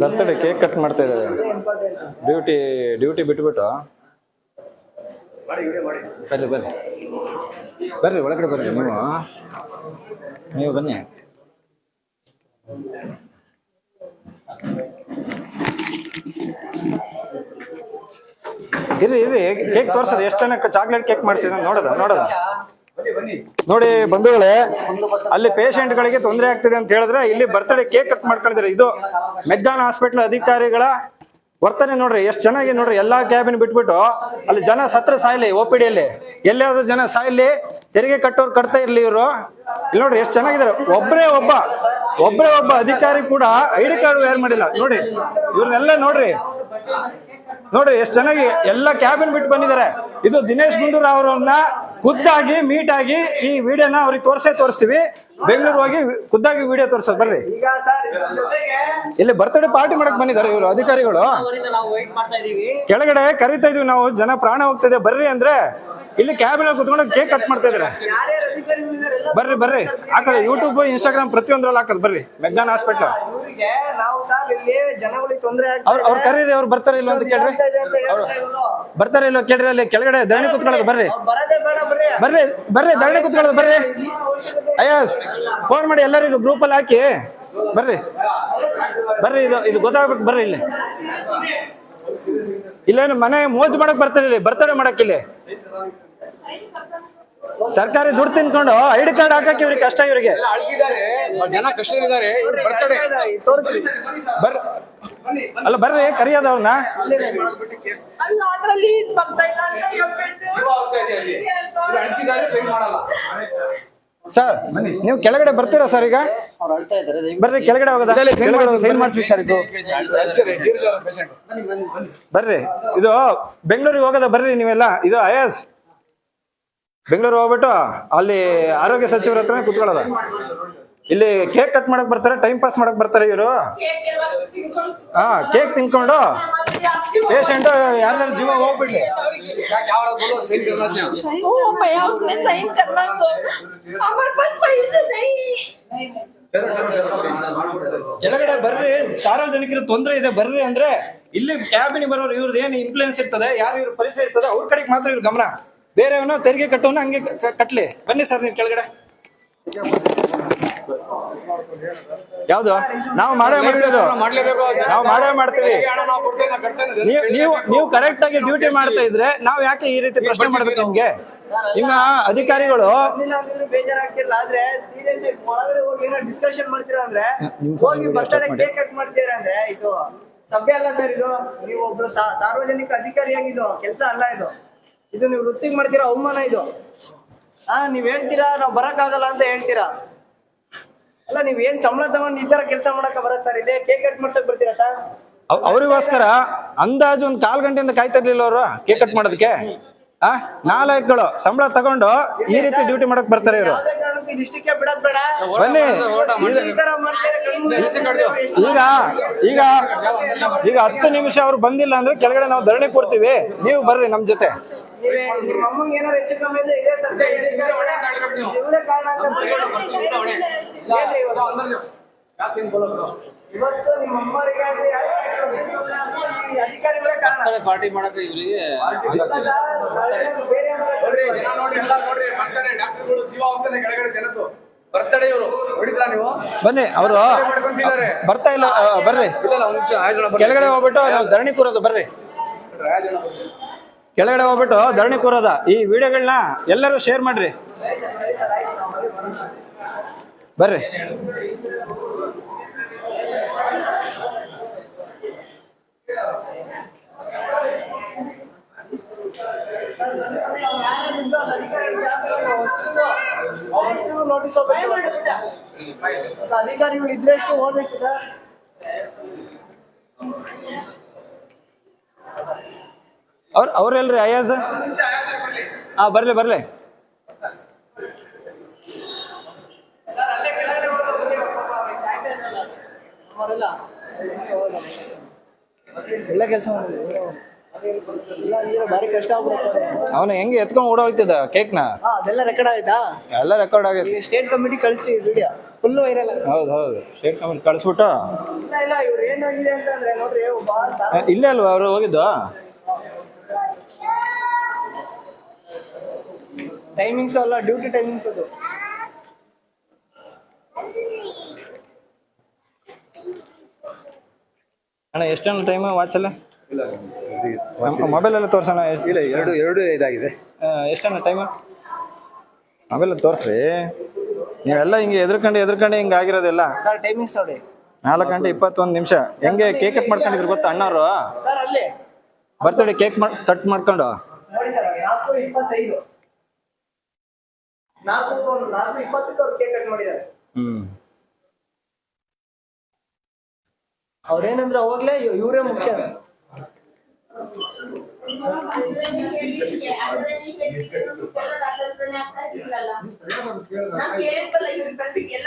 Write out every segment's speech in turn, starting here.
Birthday cake cut ಮಾಡ್ತಾ ಇದ್ದಾರೆ. Duty duty ಬಿಟ್ಬಿಟ್ಟು. ಬರ್ರಿ ಬರ್ರಿ. ಬರ್ರಿ, ಒಳಗಡೆ ಬರ್ರಿ ನೀವು. ನೀವು ಬನ್ನಿ. ಇರ್ರಿ ಇರ್ರಿ ಕೇಕ್ ತೋರ್ಸೋದು. ಎಷ್ಟು ಜನಕ್ಕೆ ಚಾಕ್ಲೇಟ್ ಕೇಕ್ ಮಾಡಿಸಿದ್ರೆ ನೋಡೋದ, ನೋಡದ? ನೋಡಿ ಬಂಧುಗಳೇ, ಅಲ್ಲಿ ಪೇಷಂಟ್ ಗಳಿಗೆ ತೊಂದರೆ ಆಗ್ತಿದೆ ಅಂತ ಹೇಳಿದ್ರೆ ಇಲ್ಲಿ ಬರ್ತಡೇ ಕೇಕ್ ಕಟ್ ಮಾಡ್ಕೊಂಡಿದ್ದಾರೆ. ಇದು ಮೆಗ್ಗಾನ್ ಹಾಸ್ಪಿಟಲ್ ಅಧಿಕಾರಿಗಳ ವರ್ತನೆ ನೋಡ್ರಿ, ಎಷ್ಟು ಚೆನ್ನಾಗಿ ನೋಡ್ರಿ, ಎಲ್ಲಾ ಕ್ಯಾಬಿನ್ ಬಿಟ್ಬಿಟ್ಟು ಅಲ್ಲಿ ಜನ ಸತ್ರ ಸಾಯ್ಲಿ ಓ ಪಿ ಡಿಯಲ್ಲಿ ಎಲ್ಲಾದ್ರೂ ಜನ ಸಾಯ್ಲಿ, ತೆರಿಗೆ ಕಟ್ಟೋರು ಕಟ್ತಾ ಇರ್ಲಿ ಇವರು. ಇಲ್ಲಿ ನೋಡ್ರಿ, ಎಷ್ಟು ಚೆನ್ನಾಗಿದ್ದಾರೆ. ಒಬ್ಬರೇ ಒಬ್ಬ ಒಬ್ಬರೇ ಒಬ್ಬ ಅಧಿಕಾರಿ ಕೂಡ ಐ ಡಿ ಕಾರ್ಡ್ ವೇರ್ ಮಾಡಿಲ್ಲ. ನೋಡಿ, ಇವ್ರನ್ನೆಲ್ಲ ನೋಡ್ರಿ. ನೋಡ್ರಿ ಎಷ್ಟು ಚೆನ್ನಾಗಿ ಎಲ್ಲ ಕ್ಯಾಬಿನ್ ಬಿಟ್ಟು ಬಂದಿದ್ದಾರೆ. ಇದು ದಿನೇಶ್ ಗುಂಡೂರಾವ್ ಅವರನ್ನ ಖುದ್ದಾಗಿ ಮೀಟ್ ಆಗಿ ಈ ವಿಡಿಯೋನ ಅವ್ರಿಗೆ ತೋರ್ಸೇ ತೋರಿಸ್ತೀವಿ. ಬೆಂಗಳೂರು ಹೋಗಿ ಖುದ್ದಾಗಿ ವಿಡಿಯೋ ತೋರ್ಸೋದು ಬರ್ರಿ. ಇಲ್ಲಿ ಬರ್ತ್ಡೇ ಪಾರ್ಟಿ ಮಾಡಕ್ ಬಂದಿದ್ದಾರೆ ಇವರು ಅಧಿಕಾರಿಗಳು. ಕೆಳಗಡೆ ಕರಿತಾ ಇದೀವಿ ನಾವು ಜನ ಪ್ರಾಣ ಹೋಗ್ತಿದೆ ಬರ್ರಿ ಅಂದ್ರೆ ಇಲ್ಲಿ ಕ್ಯಾಬಿನ್ ಕುತ್ಕೊಂಡು ಕೇಕ್ ಕಟ್ ಮಾಡ್ತಾ ಇದಾರೆ ಬರ್ರಿ ಬರ್ರಿ. ಹಾಕದ ಯೂಟ್ಯೂಬ್ ಇನ್ಸ್ಟಾಗ್ರಾಮ್ ಪ್ರತಿಯೊಂದ್ರಲ್ಲಿ ಹಾಕದ್ ಬರ್ರಿ. ಮೆಗ್ನಾನ್ ಹಾಸ್ಪಿಟ್ಲ್. ಅವ್ರ ಕರೀರಿ ಅವ್ರು ಬರ್ತಾರೆ ಇಲ್ಲ ಅಂತ ಕೇಳ್ರಿ ಬರ್ತಾರೆ ಇಲ್ಲ ಕೇಳ್ರಿ ಅಲ್ಲಿ. ಕೆಳಗಡೆ ಧರಣಿ ಕುತ್ಕೊಳ್ಳೋದು ಬರ್ರಿ. ಬರ್ರಿ ಬರ್ರಿ ಧರಣಿ ಕುತ್ಕೊಳ್ಳೋದು ಬರ್ರಿ. ಅಯ್ಯೋ ಫೋನ್ ಮಾಡಿ ಎಲ್ಲರಿಗೂ ಗ್ರೂಪ್ ಅಲ್ಲಿ ಹಾಕಿ. ಬರ್ರಿ. ಬರ್ರಿ ಇದು ಇದು ಗೊತ್ತಾಗ್ಬೇಕು ಬರ್ರಿ ಇಲ್ಲಿ. ಇಲ್ಲೇನು ಮನೆ ಮೋಜು ಮಾಡಕ್ ಬರ್ತಾರೆ ಇಲ್ಲಿ ಬರ್ತಡೇ ಮಾಡಕ್ ಇಲ್ಲಿ. ಸರ್ಕಾರಿ ದುಡ್ಡು ತಿನ್ಕೊಂಡು ಐಡಿ ಡಿ ಕಾರ್ಡ್ ಹಾಕಕ್ಕೆ ಇವ್ರಿಗೆ ಕಷ್ಟ ಇವರಿಗೆ. ಜನ ಕಷ್ಟದಲ್ಲಿದ್ದಾರೆ. ಇದ್ದಾರೆ ಅಲ್ಲ ಬರ್ರಿ ಕರಿಯೋದವ್ರನ್ನ. ಅಲ್ಲ ಅದರಲ್ಲಿ ಇದ್ ಬರ್ತಾ ಇಲ್ಲ ಅಂತ ಹೇಳ್ಬಿಟ್ಟು. ಅಳ್ತಿದ್ದಾರೆ ಸೈನ್ ಮಾಡಲ್ಲ. ಸರ್ ನೀವು ಕೆಳಗಡೆ ಬರ್ತೀರಾ ಸರ್ ಈಗ? ಅವ್ರು ಅಳ್ತಾ ಇದ್ದಾರೆ ಬರ್ರಿ ಕೆಳಗಡೆ ಹೋಗೋದ ಕೆಳಗಡೆ ಸೈನ್ ಮಾಡಿಸ್ಬೇಕು ಸರ್ ಇದು. ಬರ್ರಿ ಇದು ಬೆಂಗಳೂರಿಗೆ ಹೋಗೋದ? ಬರ್ರಿ ನೀವೆಲ್ಲ. ಇದು ಅಯಾಸ್ ಬೆಂಗಳೂರು ಹೋಗ್ಬಿಟ್ಟು ಅಲ್ಲಿ ಆರೋಗ್ಯ ಸಚಿವರ ಹತ್ರನೇ ಕುತ್ಕೊಳ್ಳೋದ? ಇಲ್ಲಿ ಕೇಕ್ ಕಟ್ ಮಾಡಕ್ ಬರ್ತಾರೆ ಟೈಮ್ ಪಾಸ್ ಮಾಡಕ್ ಬರ್ತಾರೆ ಇವರು. ಹಾ ಕೇಕ್ ತಿನ್ಕೊಂಡು. ಪೇಷಂಟ್ ಯಾರ್ದಾರು ಜೀವ ಹೋಗ್ಬಿಡ್ಲಿ. ಕೆಳಗಡೆ ಬರ್ರಿ ಸಾರ್ವಜನಿಕರ ತೊಂದರೆ ಇದೆ ಬರ್ರಿ ಅಂದ್ರೆ ಇಲ್ಲಿ ಕ್ಯಾಬಿನ್ ಬರೋರು ಇವ್ರದ್ದು ಏನು ಇನ್ಫ್ಲೂಯೆನ್ಸ್ ಇರ್ತದೆ ಯಾರು ಇವ್ರ ಪರಿಚಯ ಇರ್ತದೆ ಅವ್ರ ಕಡೆಗೆ ಮಾತ್ರ ಇವ್ರ ಗಮನ. ಬೇರೆಯವನ್ನ ತೆರಿಗೆ ಕಟ್ಟೋನ ಹಂಗೆ ಕಟ್ಲಿ. ಬನ್ನಿ ಸರ್ ನೀವು ಕೆಳಗಡೆ. ಯಾವ್ದು? ನಾವು ಮಾಡೇ ಮಾಡಿರೋದು. ನಾವು ಮಾಡೇ ಮಾಡ್ತೀವಿ. ನಾವು ನಾವು ಕರೆಕ್ಟ್ ಆಗಿ ಡ್ಯೂಟಿ ಮಾಡ್ತಾ ಇದ್ರೆ ನಾವು ಯಾಕೆ ಈ ರೀತಿ ಪ್ರಶ್ನೆ ಮಾಡ್ಬೇಕು ನಿಮ್ಗೆ? ನಿಮ್ಮ ಅಧಿಕಾರಿಗಳು ಬೇಜಾರಾಗ್ತಿರಲ್ಲ ಆದ್ರೆ ಸೀರಿಯಸ್ ಆಗಿ ಒಳಗಡೆ ಹೋಗಿ ಏನೋ ಡಿಸ್ಕಷನ್ ಮಾಡ್ತೀರಾ ಅಂದ್ರೆ ಹೋಗಿ ಬರ್ತಡೇ ಕೇಕ್ ಕಟ್ ಮಾಡ್ತೀರಾ ಅಂದ್ರೆ ಇದು ಸಭ್ಯ ಅಲ್ಲ ಸರ್ ಇದು. ನೀವು ಒಬ್ರು ಸಾರ್ವಜನಿಕ ಅಧಿಕಾರಿಯಾಗಿದ್ದು ಕೆಲಸ ಅಲ್ಲ ಇದು. ಇದು ನೀವು ವೃತ್ತಿಗೆ ಮಾಡ್ತೀರಾ ಅವಮಾನ ಇದು? ಹಾ ನೀವ್ ಹೇಳ್ತೀರಾ ನಾವ್ ಬರಕ್ಕಾಗಲ್ಲ ಅಂತ ಹೇಳ್ತೀರಾ? ಅಲ್ಲ ನೀವ್ ಏನ್ ಸಂಬಳ ತಗೊಂಡ್ ಈ ತರ ಕೆಲಸ ಮಾಡಕ ಬರತ್ತ ಸರ್ ಇಲ್ಲಿ? ಕೇಕ್ ಕಟ್ ಮಾಡ್ಸಕ್ ಬರ್ತೀರಾ ಸರ್? ಅವ್- ಅವರಿಗೋಸ್ಕರ ಅಂದಾಜು ಒಂದ್ ಕಾಲ್ ಗಂಟೆಯಿಂದ ಕಾಯ್ತಾ ಇರ್ಲಿಲ್ಲ ಅವರು ಕೇಕ್ ಕಟ್ ಮಾಡೋದಕ್ಕೆ? ಆ? ನಾಲ್ಕುಗಳು ಸಂಬಳ ತಗೊಂಡು ಈ ರೀತಿ ಡ್ಯೂಟಿ ಮಾಡಕ್ ಬರ್ತಾರೆ ಇವರು. ಯಾವ್ದೇ ಕಾರಣಕ್ಕೂ ಇದಿಷ್ಟಕ್ಕೆ ಬಿಡೋದ್ ಬೇಡ. ಬನ್ನಿ. ಈ ತರ ಮಾಡ್ತಾರೆ. ಈಗ ಈಗ ಈಗ ಹತ್ತು ನಿಮಿಷ ಅವ್ರು ಬಂದಿಲ್ಲ ಅಂದ್ರೆ ಕೆಳಗಡೆ ನಾವು ಧರಣಿ ಕೊಡ್ತೀವಿ. ನೀವು ಬರ್ರಿ ನಮ್ ಜೊತೆ. ಇವತ್ತು. ನಿಮ್ಮ ಅಧಿಕಾರಿಗಳೇ ಕಾರಣ. ಪಾರ್ಟಿ ಮಾಡಕ್ಕೆ ಇವ್ರಿಗೆ. ಜನ ಎಲ್ಲ ನೋಡ್ರಿ ಬರ್ತಾರೆ ಡಾಕ್ಟರ್ಗಳು ಜೀವ ಹೋಗ್ತಾನೆ ಕೆಳಗಡೆ ಜನದ್ದು. ಬರ್ತಡೆ ಇವರು. ನೋಡಿದ್ರಾ ನೀವು? ಬನ್ನಿ ಅವರು ಬರ್ತಾ ಇಲ್ಲ ಬರ್ರಿ. ಕೆಳಗಡೆ ಹೋಗ್ಬಿಟ್ಟು ನಾವು ಧರಣಿ ಕೂರೋದು ಬರ್ರಿ. ಬರ್ತಾರೆ. ಕೆಳಗಡೆ ಹೋಗ್ಬಿಟ್ಟು ಧರಣಿ ಕೂರೋದ. ಈ ವಿಡಿಯೋಗಳನ್ನ ಎಲ್ಲರೂ ಶೇರ್ ಮಾಡ್ರಿ. ಬರ್ರಿ. ಅಧಿಕಾರಿಗಳು ಇದ್ರೆಷ್ಟು ಹೋದಷ್ಟು ಸರ್ ಅವ್ರ ಅವ್ರೆಲ್ರಿ ಅಯಾಜ್ ಹಾ ಬರ್ಲಿ ಬರ್ಲಿ. ಎಲ್ಲ ಕೆಲಸ ಭಾರಿ ಕಷ್ಟ ಅವನು ಹೆಂಗೆ ಎತ್ಕೊಂಡ್ ಓಡೋಗ್ತಿದ್ದ ಕೇಕ್ನ ಕೇಕ್ ಅದೆಲ್ಲ ರೆಕಾರ್ಡ್ ಆಯ್ತಾ ಎಲ್ಲ ರೆಕಾರ್ಡ್ ಆಗೈತೆ ಸ್ಟೇಟ್ ಕಮಿಟಿ ಕಳಿಸ್ರಿ ವಿಡಿಯೋ ಫುಲ್ ವೈರಲ್ ಹೌದು ಹೌದು. ಸ್ಟೇಟ್ ಕಮಿಟಿ ಕಳಿಸ್ಬಿಟ್ಟು. ಇಲ್ಲ ಇಲ್ಲ ಇವ್ರು ಏನಾಗಿದೆ ಅಂತಂದ್ರೆ ನೋಡ್ರಿ ಒಬ್ಬ ಇಲ್ಲೇ ಅಲ್ವಾ ಅವರು ಹೋಗಿದ್ದು? ಟೈಮಿಂಗ್ಸ್ ಅಲ್ಲ ಡ್ಯೂಟಿ ಟೈಮಿಂಗ್ಸ್ ಅದು. ಅಣ್ಣ ಎಷ್ಟೊಂದು ಟೈಮ್ ವಾಚಲ್ಲ ಮೊಬೈಲ್ ಎಲ್ಲ ತೋರ್ಸೋಣ ಇಲ್ಲ ಎರಡು ಎರಡು ಇದಾಗಿದೆ. ಎಷ್ಟಣ್ಣ ಟೈಮ್ ಮೊಬೈಲ್ ತೋರಿಸ್ರಿ. ನೀವೆಲ್ಲ ಹಿಂಗೆ ಎದ್ರಕಂಡು ಎದ್ರಕಂಡು ಹಿಂಗೆ ಆಗಿರೋದಿಲ್ಲ. ಸರ್ ಟೈಮಿಂಗ್ಸ್ ನೋಡಿ. ನಾಲ್ಕು ಗಂಟೆ ಇಪ್ಪತ್ತೊಂದು ನಿಮಿಷ. ಹೆಂಗೆ ಕೇಕ್ ಕಟ್ ಮಾಡ್ಕೊಂಡಿದ್ರು ಗೊತ್ತಾ ಅಣ್ಣವ್ರು? ಸರ್ ಅಲ್ಲಿ. ಬರ್ತಡೇ ಕೇಕ್ ಕಟ್ ಮಾಡ್ಕೊಂಡು? ಹ್ಮ್. ಅವ್ರೇನಂದ್ರೆ ಅವಾಗ್ಲೇ ಇವ್- ಇವ್ರೇ ಮುಖ್ಯ.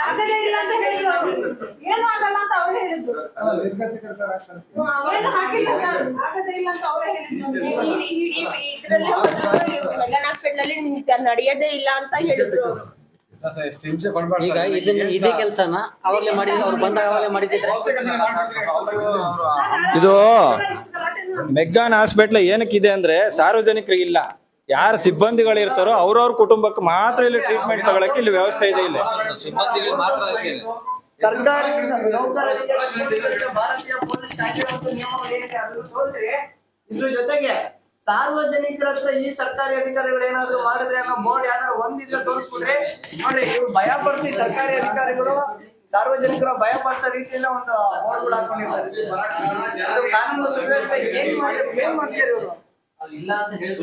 ಆಗದೇ ಇಲ್ಲ ಅಂತ ಹೇಳಿದ್ರು ಏನು ಆಗಲ್ಲ ಅಂತ ಅವ್ರು ಹೇಳಿದ್ರು ಏನು ಹಾಕಿಲ್ಲ ಸರ್ ಆಗದೇ ಇಲ್ಲ ಅಂತ ಅವರೇ ಹೇಳಿದ್ರು ಇದ್ರಲ್ಲಿ ಮೆಗನ್ ಹಾಸ್ಪಿಟಲ್ ಅಲ್ಲಿ ನಡೆಯೋದೇ ಇಲ್ಲ ಅಂತ ಹೇಳಿದ್ರು ಅವ್ರು. ಎಷ್ಟು ಹಿಂಸೆ ಈಗ. ಇದನ್ನ ಇದೇ ಕೆಲ್ಸನ ಅವಾಗಲೇ ಮಾಡಿದ್ರೆ ಅವ್ರು ಬಂದಾಗ ಅವಾಗಲೇ ಮಾಡಿದ್ರೆ ಕೆಲಸ ಇದು ಮೆಗ್ಗಾನ್ ಹಾಸ್ಪಿಟ್ಲ್ ಏನಕ್ಕಿದೆ ಅಂದ್ರೆ ಸಾರ್ವಜನಿಕರಿಗೆ ಇಲ್ಲ ಯಾರ ಸಿಬ್ಬಂದಿಗಳು ಇರ್ತಾರೋ ಅವ್ರವ್ರ ಕುಟುಂಬಕ್ಕೆ ಮಾತ್ರ ಇಲ್ಲಿ ಟ್ರೀಟ್ಮೆಂಟ್ ತಗೊಳಕ್ಕೆ ಇಲ್ಲಿ ವ್ಯವಸ್ಥೆ ಇದೆ ಇಲ್ಲಿ. ಭಾರತೀಯ ಪೊಲೀಸ್ ಏನಿದೆ ಅದನ್ನು ಇದ್ರ ಜೊತೆಗೆ ಸಾರ್ವಜನಿಕರ ಹತ್ರ ಈ ಸರ್ಕಾರಿ ಅಧಿಕಾರಿಗಳು ಏನಾದ್ರು ಮಾಡಿದ್ರೆ ಅನ್ನೋ ಬೋರ್ಡ್ ಯಾವ್ದಾದ್ರು ಒಂದಿದ್ರೆ ತೋರಿಸ್ಬಿಟ್ರೆ. ನೋಡಿ ಇವ್ರು ಭಯ ಪಡಿಸಿ ಸರ್ಕಾರಿ ಅಧಿಕಾರಿಗಳು ಸಾರ್ವಜನಿಕರ ಭಯ ಪಡಿಸೋ ರೀತಿಯಿಂದ ಒಂದು ಬೋರ್ಡ್ ಕೂಡ ಹಾಕೊಂಡಿರ್ತಾರೆ ಇದು ಕಾನೂನು ಸುವ್ಯವಸ್ಥೆ ಏನ್ ಮಾಡಿದ್ರು ಏನ್ ಮಾಡ್ತಾರೆ ಇವರು? ಇಲ್ಲ ಅಂತ ಹೇಳಿ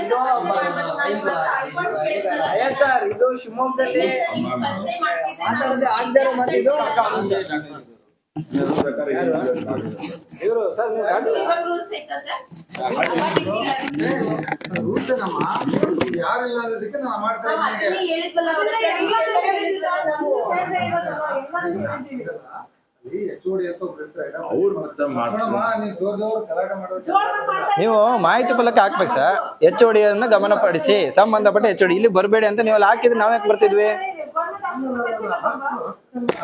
ಇದು ಅಯ್ಯ ಸರ್ ಇದು ಶಿವಮೊಗ್ಗದಲ್ಲಿ ಮಾತಾಡದೆ ಆಗದೆ ಇರೋ ಮಾತಿದು ನಾವು ಮಾಹಿತಿ ಫಲಕ ಹಾಕ್ಬೇಕು ಸರ್. ಎಚ್ ಓಡಿಯನ್ನ ಗಮನಪಡಿಸಿ ಗಮನ ಪಡಿಸಿ ಸಂಬಂಧಪಟ್ಟ ಎಚ್ ಓಡಿ ಇಲ್ಲಿ ಬರಬೇಡಿ ಅಂತ ನೀವು ಅಲ್ಲಿ ಹಾಕಿದ್ರೆ ನಾವ್ ಯಾಕೆ ಬರ್ತಿದ್ವಿ?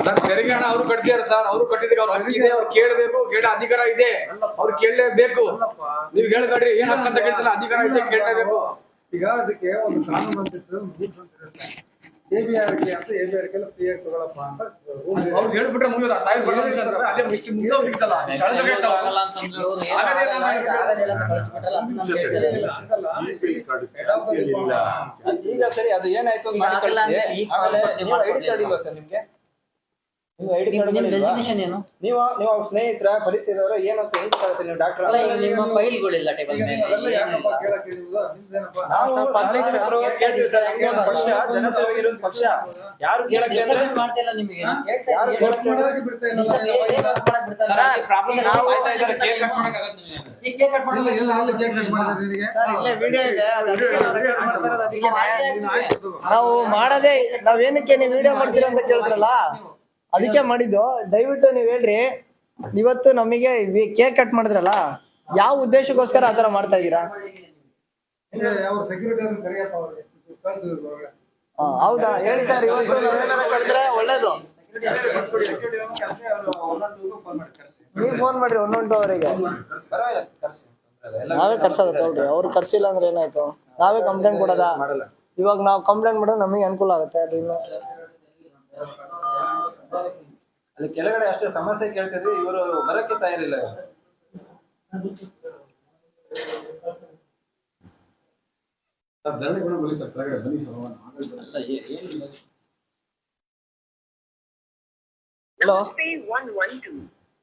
ಸರ್ ತೆರಿಗೆ ಅವ್ರು ಕಟ್ತಿದಾರೆ ಸರ್. ಅವ್ರು ಕಟ್ಟಿದಕ್ಕೆ ಅವ್ರ ಹಕ್ಕಿದೆ ಅವ್ರು ಕೇಳಬೇಕು, ಕೇಳ ಅಧಿಕಾರ ಇದೆ. ಅವ್ರು ಕೇಳಲೇಬೇಕು. ನೀವು ಹೇಳ್ಬೇಡ್ರಿ ಏನಕ್ಕಂತ ಕೇಳ್ತಿಲ್ಲ, ಅಧಿಕಾರ ಇದೆ, ಕೇಳಲೇಬೇಕು. ಈಗ ಅದಕ್ಕೆ ಒಂದು ಕಾನೂನು ಅಂತ ಅಂತ ಫ್ರೀ ಆಗಿ ತಗೊಳಪ್ಪ ಅಂತ. ಅವ್ರು ಹೇಳ್ಬಿಟ್ರೆ ಮುಗಿಯೋದ. ಅಂದ್ರೆ ಅದೇ ಆಗಲ್ಲ ಅಂತಂದ್ರೆ ಅವ್ರು. ಏನು ಅಂತ ಆಗದಿಲ್ಲ ಅಂತ ಕಳಿಸ್ಬಿಟ್ರಲ್ಲ. ಅದನ್ನ ಈಗ ಸರಿ ಅದು ಏನಾಯ್ತು ಅಂತ ಮಾಡಿ ಆಗಲ್ಲ ಕಳ್ಸಿ. ಅಂದ್ರೆ ಈಗ ಆಮೇಲೆ ನೀವು ನೀವು ಐಡಿ ಕಾರ್ಡ್ ಇಲ್ವಾ ಸರ್ ನಿಮ್ಗೆ? ನಿಮ್ಗೆ ಐಡಿ ನಿಮ್- ಕಾರ್ಡ್ ನಿಮ್ ಏನು? ನೀವು ನೀವು ಸ್ನೇಹಿತರ ಪರಿಚಯದವರ ನೀವು ಡಾಕ್ಟರ್? ಅಲ್ಲ ನಿಮ್ಮ ಫೈಲ್ಗಳಿಲ್ಲ ಟೇಬಲ್ ಮೇಲೆ ಏನಿಲ್ಲ? ನಾವು ಶಾಸಕರು ಕೇಳ್ತೀವಿ ಸರ್ ಹೆಂಗೆ ಒಂದು ಪಕ್ಷ ಜನಸೇವೆ ಇರೋದು ಪಕ್ಷ. ಯಾರು ಕೇಳಕ್ಕೆ ಅಂದ್ರೆ ಡಿಸ್ಟರ್ಬೆನ್ಸ್ ಮಾಡ್ತಾ ನಿಮಗೆ? ಯಾರು ಕೆಲಸ ಮಾಡೋದಕ್ಕೆ ಬಿಡ್ತಾ ಇಲ್ಲ. ಈ ಕೇಕ್ ಕಟ್ ಇಲ್ಲ, ಇಲ್ಲ, ಇಲ್ಲ, ಕೇಕ್ ಕಟ್ ಮಾಡಿದ್ದಾರೆ ನಿನಗೆ? ಸರ್ ಇಲ್ಲೇ ವಿಡಿಯೋ ಇದೆ. ಅದು ಅದಕ್ಕೆ ನಾವು record ಮಾಡ್ತಾ ಇರೋದು. ನಾವು ಮಾಡದೆ ನಾವ್ ಏನಕ್ಕೆ ನೀವು ವಿಡಿಯೋ ಮಾಡ್ತೀರಾ ಅಂತ ಕೇಳಿದ್ರಲ್ಲ ಅದಕ್ಕೆ ಮಾಡಿದ್ದು ದಯವಿಟ್ಟು ನೀವ್ ಹೇಳ್ರಿ ಇವತ್ತು ನಮಗೆ ಕೇಕ್ ಕಟ್ ಮಾಡಿದ್ರಲ್ಲ ಯಾವ ಉದ್ದೇಶಕ್ಕೋಸ್ಕರ ಆತರ ಮಾಡ್ತಾ ಇದೀರಾ ಹಾ, ಹೌದಾ? ಹೇಳಿ ಸರ್ ಇವತ್ತು ನಾವೇನಾರ ಕಳೆದ್ರೆ ಒಳ್ಳೇದು. ನೀವ್ ಫೋನ್ ಮಾಡ್ರಿ ಟು ಅವರಿಗೆ. ನಾವೇ ಕರ್ಸೋದ ತಗೊಳ್ರಿ. ಅವ್ರು ಕರ್ಸಿಲ್ಲ ಅಂದ್ರೆ ಏನಾಯ್ತು? ನಾವೇ ಕಂಪ್ಲೇಂಟ್ ಕೊಡೋದಾ? ಇವಾಗ ನಾವು ಕಂಪ್ಲೇಂಟ್ ಮಾಡೋದು ನಮಗೆ ಅನುಕೂಲ ಆಗುತ್ತೆ ಅದು ಇನ್ನು. ಅಲ್ಲಿ ಕೆಳಗಡೆ ಅಷ್ಟೇ ಸಮಸ್ಯೆ ಕೇಳ್ತಿದ್ವಿ ಇವರು ಬರಕ್ಕೆ ತಯಾರಿಲ್ಲ. ಹಲೋ ನಮಸ್ತೆ ಒನ್ ಒನ್ ಟು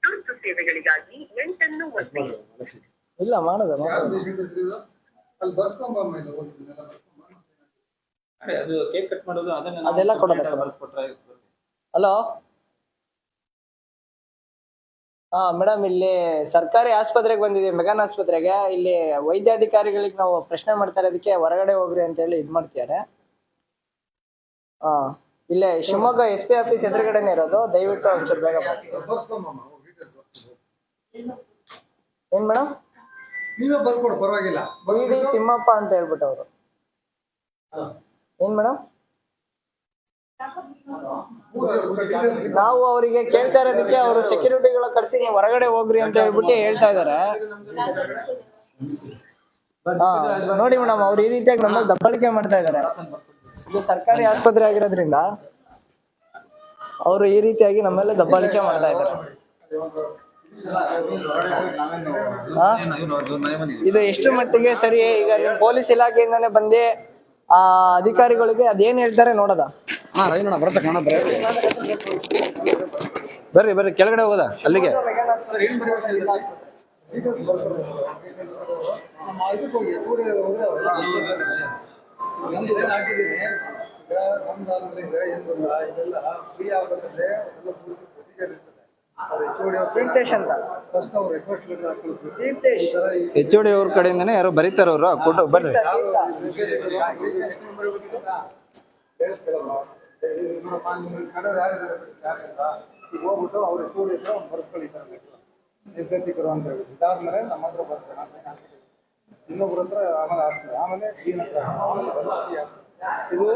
ತುರ್ತು ಸೇವೆಗಳಿಗಾಗಿ ಎಂಟನ್ನು ಒತ್ತಿ ಇಲ್ಲ. ಮಾಡದ? ಅಲ್ಲಿ ಬರ್ಸ್ಕೊಂಬಮ್ಮ ಇದು ಹೋಗಿ ಅದೇ ಅದು ಕೇಕ್ ಕಟ್ ಮಾಡೋದು ಅದನ್ನ ಅದೆಲ್ಲ ಕೊಡೋದು. ಬರ್ಕೊಟ್ರೆ ಹಲೋ ಹಾ ಮೇಡಮ್ ಇಲ್ಲಿ ಸರ್ಕಾರಿ ಆಸ್ಪತ್ರೆಗೆ ಬಂದಿದ್ದೀವಿ. ಮೆಗಾನ್ ಆಸ್ಪತ್ರೆಗೆ. ಇಲ್ಲಿ ವೈದ್ಯಾಧಿಕಾರಿಗಳಿಗೆ ನಾವು ಪ್ರಶ್ನೆ ಮಾಡ್ತಾ ಇರೋದಕ್ಕೆ ಹೊರಗಡೆ ಹೋಗ್ರಿ ಅಂತ ಹೇಳಿ ಇದ್ ಮಾಡ್ತಿದ್ದಾರೆ. ಹಾ ಇಲ್ಲೇ ಶಿವಮೊಗ್ಗ ಎಸ್ ಪಿ ಆಫೀಸ್ ಎದುರುಗಡೆನೆ ಇರೋದು. ದಯವಿಟ್ಟು ಒಂಚೂರು ಬೇಗ ಬನ್ನಿ. ಏನ್ ಮೇಡಮ್ ನೀವೇ ಬರ್ಕೊಡು ಪರವಾಗಿಲ್ಲ. ಬಿ ಡಿ ತಿಮ್ಮಪ್ಪ ಅಂತ ಹೇಳ್ಬಿಟ್ಟು ಅವರು ಏನ್ ಮೇಡಮ್ ನಾವು ಅವರಿಗೆ ಕೇಳ್ತಾ ಇರೋದಕ್ಕೆ ಅವರು ಸೆಕ್ಯೂರಿಟಿಗಳ ನೀವು ಹೊರಗಡೆ ಹೋಗ್ರಿ ಅಂತ ಹೇಳ್ಬಿಟ್ಟು ಹೇಳ್ತಾ ಇದಾರೆ ನೋಡಿ ಮೇಡಮ್, ಅವ್ರು ಈ ರೀತಿಯಾಗಿ ನಮ್ಮಲ್ಲಿ ದಬ್ಬಾಳಿಕೆ ಮಾಡ್ತಾ ಇದಾರೆ ಇದು ಸರ್ಕಾರಿ ಆಸ್ಪತ್ರೆ ಆಗಿರೋದ್ರಿಂದ ಅವರು ಈ ರೀತಿಯಾಗಿ ನಮ್ಮೆಲ್ಲ ದಬ್ಬಾಳಿಕೆ ಮಾಡ್ತಾ ಇದ್ದಾರೆ. ಇದು ಎಷ್ಟು ಮಟ್ಟಿಗೆ ಸರಿ? ಈಗ ನಿಮ್ ಪೊಲೀಸ್ ಇಲಾಖೆಯಿಂದಾನೇ ಬಂದೆ ಆ ಅಧಿಕಾರಿಗಳಿಗೆ ಅದೇನ್ ಹೇಳ್ತಾರೆ ನೋಡೋದ? ಬರ್ರಿ ಬರ್ರಿ ಕೆಳಗಡೆ ಹೋಗೋದ ಅಲ್ಲಿಗೆ ಸರ್ ಏನ್ ಬರ್ಬೇಕು ಸರ್ ಇದಕ್ಕೆ? ಹೋಗಿ ಚೂಡಿ ಹೋದ್ರೆ ಒಂದು ಏನ್ ಹಾಕಿದ್ದೀನಿ ಈಗ ಒಂದು ಅಂದ್ರೆ ಈಗ ಏನು ಗೊತ್ತಾ ಇದೆಲ್ಲ ಫ್ರೀ ಆಗ್ಬೇಕಂದ್ರೆ ಎಲ್ಲ ಪೂರ್ತಿ ಪ್ರೊಸೀಜರ್ ಇರ್ತದೆ ಅವ್ರು ಎಚ್ ಡಿ ಅವ್ರ ಕಡೆಯಿಂದನೇ ಯಾರೋ ಬರೀತಾರವ್ರು. ಕೊಟ್ಟು ಬರ್ರಿ. ನೋಡಪ್ಪ ನಿಮ್ಮ ಕಡೆ ಯಾರಿದ್ದಾರೆ ಯಾರಿಲ್ಲ ಈಗ ಹೋಗ್ಬಿಟ್ಟು ಅವ್ರ ಓಡಿ ಹತ್ರ ಬರ್ಸ್ಕೊಳ್ಳಿ ಸರ್ ನಿರ್ಗತಿಕರು ಅಂತ ಹೇಳಿ ಇದಾದ್ಮೇಲೆ ನಮ್ಮ ಹತ್ರ ಬರ್ತಾರೆ. ಇನ್ನೊಬ್ರ ಹತ್ರ ಆಮೇಲೆ ಆಗ್ತದೆ ಆಮೇಲೆ ಆಗ್ತದೆ. ಇದು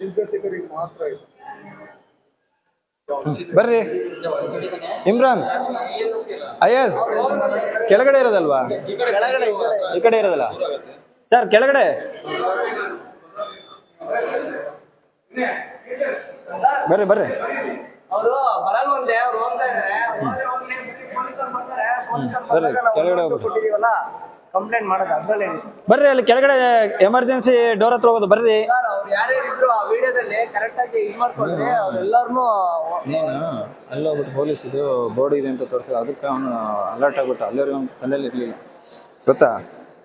ನಿರ್ದೇಶಕರಿಗೆ ಮಾತ್ರ ಇದೆ. ಬರ್ರಿ. ಇಮ್ರಾನ್. ಅಯ್ಯಸ್, ಕೆಳಗಡೆ ಇರೋದಲ್ವಾ? ಈ ಕಡೆ ಇರೋದಲ್ಲ? ಸರ್, ಕೆಳಗಡೆ. ಬರ್ರಿ ಬರ್ರಿ. ಬರ್ರಿ, ಕೆಳಗಡೆ ದುಡ್ಡು ಕಂಪ್ಲೇಂಟ್ ಮಾಡೋದು ಅದ್ರಲ್ಲಿ. ಬರ್ರಿ ಅಲ್ಲಿ ಕೆಳಗಡೆ ಎಮರ್ಜೆನ್ಸಿ ಡೋರ್ ಹತ್ರ ಹೋಗೋದು ಬರ್ರಿ. ಸರ್ ಅವ್ರು ಯಾರ್ಯಾರು ಇದ್ರು ಆ ವಿಡಿಯೋದಲ್ಲಿ ಕರೆಕ್ಟ್ ಆಗಿ ಇದು ಮಾಡ್ಕೊಂಡ್ರೆ ಅವ್ರೆಲ್ಲರನ್ನು ನೀನು ಅಲ್ಲಿ ಹೋಗ್ಬಿಟ್ಟು ಪೊಲೀಸ್ ಇದು ಬೋರ್ಡ್ ಇದೆ ಅಂತ ತೋರಿಸಿದ ಅದಕ್ಕೆ ಅವನು ಅಲರ್ಟ್ ಆಗ್ಬಿಟ್ಟು. ಅಲ್ಲಿವರೆಗೆ ಅವ್ನು ತಲೆಯಲ್ಲಿ ಇರಲಿಲ್ಲ. ಗೊತ್ತಾ?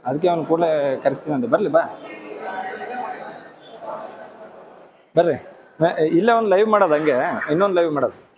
ಅದಕ್ಕೆ ಅವ್ನು ಕೂಡಲೇ ಕರೆಸ್ತೀನಿ ಅಂತ. ಬರ್ಲಿ ಬಾ. ಬರ್ರಿ. ಇಲ್ಲೇ ಒಂದು ಲೈವ್ ಮಾಡೋದು ಹಂಗೆ ಇನ್ನೊಂದು ಲೈವ್ ಮಾಡೋದು